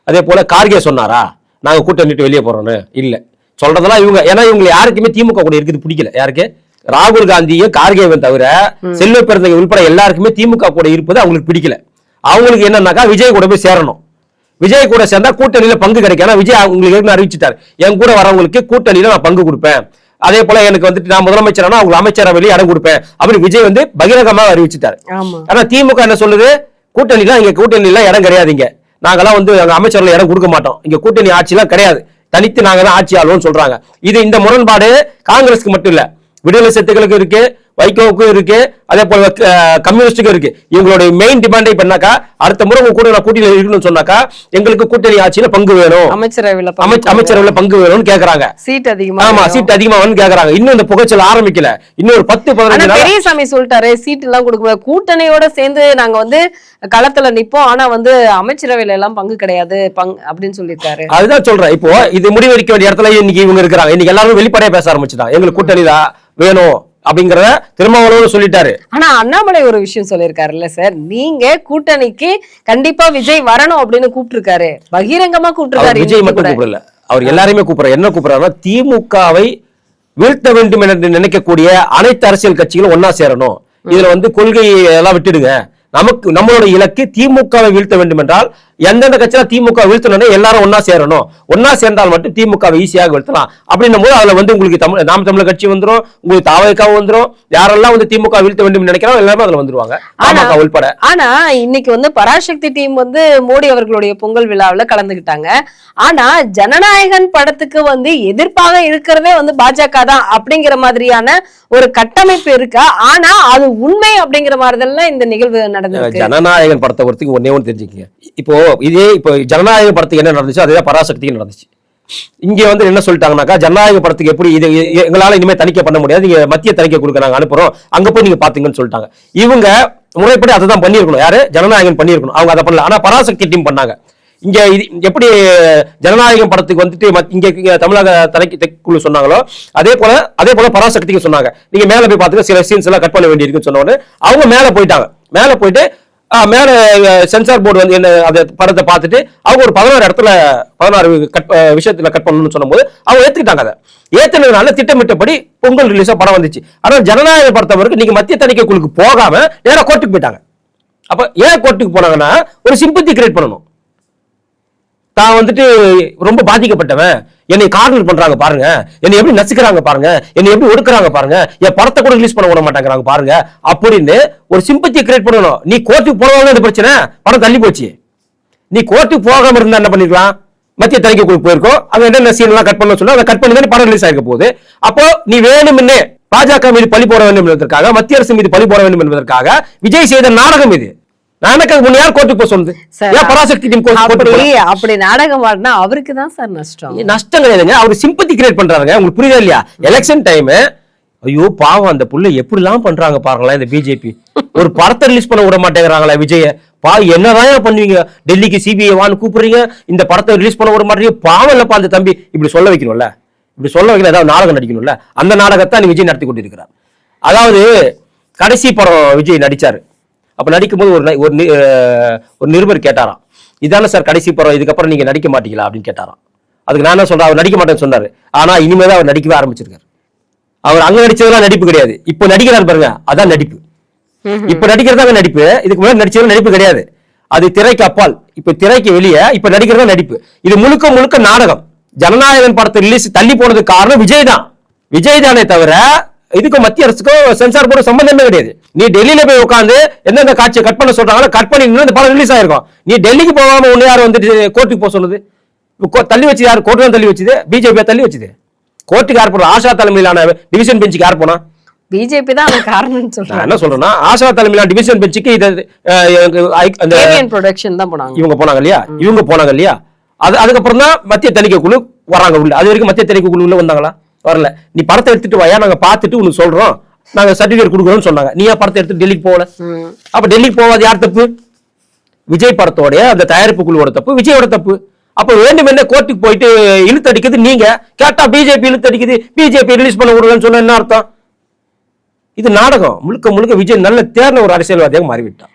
அதே போல கார்கே சொன்னாரா? நாங்க கூட்டம் வெளியே போறோம்னு. இல்ல. சொல்றதெல்லாம் இவங்க ஏன்னா இவங்க யாருக்குமே திமுக கூட இருக்குது பிடிக்கல. யாருக்கு? ராகுல் காந்தியும் கார்கேவும் தவிர செல்வ பெருந்தகை உள்பட எல்லாருக்குமே திமுக கூட இருப்பது அவங்களுக்கு பிடிக்கல. அவங்களுக்கு என்னன்னாக்கா விஜய் கூட போய் சேரணும். விஜய் கூட சேர்ந்தா கூட்டணியில பங்கு கிடைக்கும். ஏன்னா விஜய் உங்களுக்கு ஏற்கனவே அறிவிச்சிட்டாரு. என் கூட வரவங்களுக்கு கூட்டணியில நான் பங்கு கொடுப்பேன். அதே போல எனக்கு வந்துட்டு நான் முதலமைச்சரானா அவங்க அமைச்சரவையில இடம் கொடுப்பேன். அப்படின்னு விஜய் வந்து பகிரங்கமாக அறிவிச்சிட்டாரு. ஆனா திமுக என்ன சொல்லுது? கூட்டணிலாம் இங்க கூட்டணிலாம் இடம் கிடையாதுங்க. நாங்கெல்லாம் வந்து அமைச்சர்ல இடம் கொடுக்க மாட்டோம். இங்க கூட்டணி ஆட்சிலாம் கிடையாது. தனித்து நாங்க தான் ஆட்சி ஆளுவோம்னு சொல்றாங்க. இது இந்த முரண்பாடு காங்கிரஸ்க்கு மட்டும் இல்ல. விடுதலை சத்துக்களுக்கு இருக்கு வைகோவுக்கும் இருக்கு அதே போல கம்யூனிஸ்டுக்கும் இருக்கு. இவங்களுடைய மெயின் டிமாண்டே பண்ணாக்கா அடுத்த முறை உங்க கூட நான் கூட்டணியில் இருக்கணும்னு சொன்னாக்கா எங்களுக்கு கூட்டணி ஆட்சியில பங்கு வேணும். அமைச்சரவையில அமைச்ச- அமைச்சரவையில பங்கு வேணும்னு கேக்குறாங்க. சீட் அதிகமா ஆமா வேணும். சீட் அதிகமா வந்து கேக்குறாங்க. இன்னும் இந்த புகைச்சல் ஆரம்பிக்கல. இன்னும் ஒரு பத்து பதினஞ்சு நாள் பெரியசாமி சொல்லிட்டாரு சீட் எல்லாம் கொடுக்க கூட்டணியோட சேர்ந்து நாங்க வந்து களத்துல நிப்போம். ஆனா வந்து அமைச்சரவையில எல்லாம் பங்கு கிடையாது. பங்கு அப்படின்னு சொல்லியிருக்காரு. அதுதான் சொல்றேன். இப்போ இது முடிவெடுக்க வேண்டிய இடத்துல இன்னைக்கு இவங்க இருக்கிறாங்க. இன்னைக்கு எல்லாரும் வெளிப்படையா பேச ஆரம்பிச்சுட்டாங்க. எங்களுக்கு கூட்டணி தான். வேணும் அப்படிங்கறத திருமாவளவன் சொல்லிட்டாரு. ஆனா அண்ணாமலை ஒரு விஷயம் சொல்லியிருக்காருல்ல சார். நீங்க கூட்டணிக்கு கண்டிப்பா விஜய் வரணும் அப்படின்னு கூப்பிட்டிருக்காரு. பகிரங்கமா கூப்பிட்டிருக்காரு விஜய் மட்டும். கூப்பிடல. அவர் எல்லாரையுமே கூப்பிடுறாரு. என்ன கூப்பிடுறாருன்னா திமுகவை வீழ்த்த வேண்டும் என்று நினைக்கக்கூடிய அனைத்து அரசியல் கட்சிகளும் ஒன்னா சேரணும். இதுல வந்து கொள்கை எல்லாம் விட்டுடுங்க. நமக்கு நம்மளோட இலக்கு திமுகவை வீழ்த்த வேண்டும் என்றால் எந்தெந்த கட்சியில திமுக வீழ்த்தணும் எல்லாரும் ஒன்னா சேரணும். ஒன்னா சேர்ந்தால் மட்டும் திமுகவை ஈஸியாக வீழ்த்தலாம். அப்படின்னும் போது அதுல வந்து உங்களுக்கு தமிழ் நாம் தமிழர் கட்சி வந்துரும் உங்களுக்கு தாவகாவும் வந்துரும். யாரெல்லாம் வந்து திமுக வீழ்த்த வேண்டும் நினைக்கிறாங்க எல்லாமே அதுல வந்துருவாங்க. பாமக உள்பட. ஆனா இன்னைக்கு வந்து பராசக்தி டீம் வந்து மோடி அவர்களுடைய பொங்கல் விழாவுல கலந்துக்கிட்டாங்க ஆனா ஜனநாயகன் படத்துக்கு வந்து எதிர்ப்பாக இருக்கிறதே வந்து பாஜக தான் அப்படிங்கிற மாதிரியான ஒரு கட்டமைப்பு இருக்கா? ஆனா அது உண்மை அப்படிங்கிற மாதிரிதெல்லாம் இந்த நிகழ்வு நடந்திருக்கு. ஜனநாயகன் படத்தை பொறுத்துக்கு ஒன்னே ஒன்று தெரிஞ்சுக்கங்க. இப்போ இதே இப்போ ஜனநாயக படத்துக்கு என்ன நடந்துச்சு அதே பராசக்திக்கு நடந்துச்சு. இங்க வந்து என்ன சொல்லிட்டாங்கனாக்கா ஜனநாயக படத்துக்கு எப்படி இது எங்களால இனிமே தணிக்கை பண்ண முடியாது நீங்க மத்திய தணிக்கை கொடுக்க நாங்க அனுப்புறோம் அங்க போய் நீங்க பாத்தீங்கன்னு சொல்லிட்டாங்க. இவங்க முறைப்படி அதை தான் பண்ணியிருக்கணும். யாரு? ஜனநாயகன் பண்ணியிருக்கணும். அவங்க அதை பண்ணல. ஆனா பராசக்தி டீம் பண்ணாங்க. இங்க இது எப்படி ஜனநாயகம் படத்துக்கு வந்துட்டு இங்க இங்க தமிழக தலைக்கு குழு சொன்னாங்களோ அதே போல அதே போல பராசக்திக்கு சொன்னாங்க. நீங்க மேல போய் பாத்துக்க சில சீன்ஸ் எல்லாம் கட் பண்ண வேண்டியிருக்குன்னு சொன்ன அவங்க மேல போயிட்டாங்க. மேல போயிட்டு மேலே சென்சார் போர்டு வந்து என்ன அந்த படத்தை பார்த்துட்டு அவங்க ஒரு பதினாறு இடத்துல பதினாறு கட் விஷயத்தில் கட் பண்ணணும்னு சொல்லும்போது அவங்க ஏற்றுக்கிட்டாங்க அதை. ஏற்றுனதுனால திட்டமிட்டபடி பொங்கல் ரிலீஸாக படம் வந்துச்சு. ஆனால் ஜனநாயக பொறுத்தவரைக்கும் நீங்கள் மத்திய தணிக்கை குழுக்கு போகாமல் நேராக கோர்ட்டுக்கு போயிட்டாங்க. அப்போ ஏன் கோர்ட்டுக்கு போனாங்கன்னா ஒரு சிம்பத்தி கிரியேட் பண்ணணும். தான் வந்துட்டு ரொம்ப பாதிக்கப்பட்டவன். என்னை கார்னர் பண்றாங்க பாருங்க. என்னை எப்படி நசுக்கிறாங்க பாருங்க. என்னை எப்படி ஒடுக்குறாங்க பாருங்க. என் படத்தை கூட ரிலீஸ் பண்ண விட மாட்டேங்கிறாங்க பாருங்க. அப்படின்னு ஒரு சிம்பத்தி கிரியேட் பண்ணணும். நீ கோர்ட்டுக்கு போனவங்க இந்த பிரச்சனை? படம் தள்ளி போச்சு. நீ கோர்ட்டுக்கு போகாம இருந்தா என்ன பண்ணிருக்கலாம்? மத்திய தணிக்கைக்குழு போயிருக்கோம். அங்க என்னென்ன சீன் எல்லாம் கட் பண்ண சொன்னா அதை கட் பண்ணி தான் படம் ரிலீஸ் ஆயிருக்க போகுது. அப்போ நீ வேணும்னே பாஜக மீது பழி போட வேண்டும் என்பதற்காக மத்திய அரசு மீது பழி போட வேண்டும் என்பதற்காக விஜய் செய்த நாடகம் இது. நாடகம் முன் யார் கோர்ட்டுக்கு போக சொல்லுது? ஏன் பராசக்தி டீம் அப்படி நாடகம் ஆடினா அவருக்கு தான் சார் நஷ்டம். நஷ்டம் கிடையாதுங்க. அவர் சிம்பத்தி கிரியேட் பண்றாருங்க. உங்களுக்கு புரியுதா இல்லையா? எலெக்ஷன் டைம் ஐயோ பாவம் அந்த புள்ள எப்படிலாம் பண்றாங்க பாருங்களேன் இந்த பிஜேபி ஒரு படத்தை ரிலீஸ் பண்ண விட மாட்டேங்கிறாங்களே விஜய. பா என்னதான் பண்ணுவீங்க? டெல்லிக்கு சிபிஐ வான்னு கூப்பிடுறீங்க. இந்த படத்தை ரிலீஸ் பண்ண விட மாட்டீங்க பாவம் இல்லப்பா அந்த தம்பி. இப்படி சொல்ல வைக்கணும்ல. இப்படி சொல்ல வைக்கல ஏதாவது நாடகம் நடிக்கணும்ல. அந்த நாடகத்தை நீ விஜய் நடத்தி கொண்டிருக்கிறார். அதாவது கடைசி படம் விஜய் நடிச்சாரு. அப்ப நடிக்கும்போது ஒரு ஒரு நிருபர் கேட்டாராம். இதானே சார் கடைசி படம் இதுக்கப்புறம் நீங்க நடிக்க மாட்டீங்களா? அப்படின்னு கேட்டாராம். அதுக்கு நான் என்ன சொல்றேன்? அவர் நடிக்க மாட்டேன்னு சொன்னாரு. ஆனா இனிமே தான் அவர் நடிக்கவே ஆரம்பிச்சிருக்காரு. அவர் அங்க நடிச்சதெல்லாம் நடிப்பு கிடையாது. இப்போ நடிக்கிறார் பாருங்க அதான் நடிப்பு. இப்ப நடிக்கிறதாங்க நடிப்பு இதுக்கு முன்னாடி நடிச்சது நடிப்பு கிடையாது. அது திரைக்கு அப்பால் இப்ப திரைக்கு வெளியே இப்ப நடிக்கிறதா நடிப்பு. இது முழுக்க முழுக்க நாடகம். ஜனநாயகன் படத்தை ரிலீஸ் தள்ளி போனதுக்கு காரணம் விஜய் தான். விஜய் தானே தவிர இதுக்கு மத்திய அரசுக்கும் சென்சார் போர்டு சம்பந்தமே கிடையாது. நீ டெல்லியில போய் உட்காந்து எந்தெந்த காட்சியை கட் பண்ண சொல்றாங்களோ கட் பண்ணி இந்த படம் ரிலீஸ் ஆயிருக்கும். நீ டெல்லிக்கு போகாம ஒண்ணு யார் வந்துட்டு கோர்ட்டுக்கு போக சொல்லுது? தள்ளி வச்சு யார்? கோர்ட்டு தள்ளி வச்சுது. பிஜேபி தள்ளி வச்சுது. கோர்ட்டுக்கு யார் போனா? ஆஷா தலைமையிலான டிவிஷன் பெஞ்சுக்கு யார் போனா? பிஜேபி தான் நான் சொல்றாங்க. என்ன சொல்றேன்னா ஆஷா தலைமையிலான டிவிஷன் பெஞ்சுக்கு இது அந்த ப்ரொடக்ஷன் தான் போனாங்க. இவங்க போனாங்க இல்லையா? இவங்க போனாங்க இல்லையா? அது அதுக்கப்புறம் தான் மத்திய தணிக்கை குழு வராங்க உள்ள. அது வரைக்கும் மத்திய தணிக்கை குழு உள்ள வந்தாங்களா? வரல. நீ படத்தை எடுத்துட்டு வாயா? நாங்க பார்த்துட்டு உனக்கு சொல்றோம். நாங்க சர்டிபிகேட் கொடுக்குறோம்னு சொன்னாங்க. நீ ஏன் படத்தை எடுத்து டெல்லிக்கு போகல. அப்ப டெல்லிக்கு போகாது யார் தப்பு? விஜய் படத்தோட அந்த தயாரிப்பு குழுவோட தப்பு விஜயோட தப்பு. அப்ப வேண்டும் என்ன கோர்ட்டுக்கு போயிட்டு இழுத்தடிக்குது நீங்க? கேட்டா பிஜேபி இழுத்தடிக்குது பிஜேபி ரிலீஸ் பண்ண விடுறேன்னு சொன்னா என்ன அர்த்தம்? இது நாடகம். முழுக்க முழுக்க விஜய் நல்ல தேர்ந்த ஒரு அரசியல்வாதியாக மாறிவிட்டான்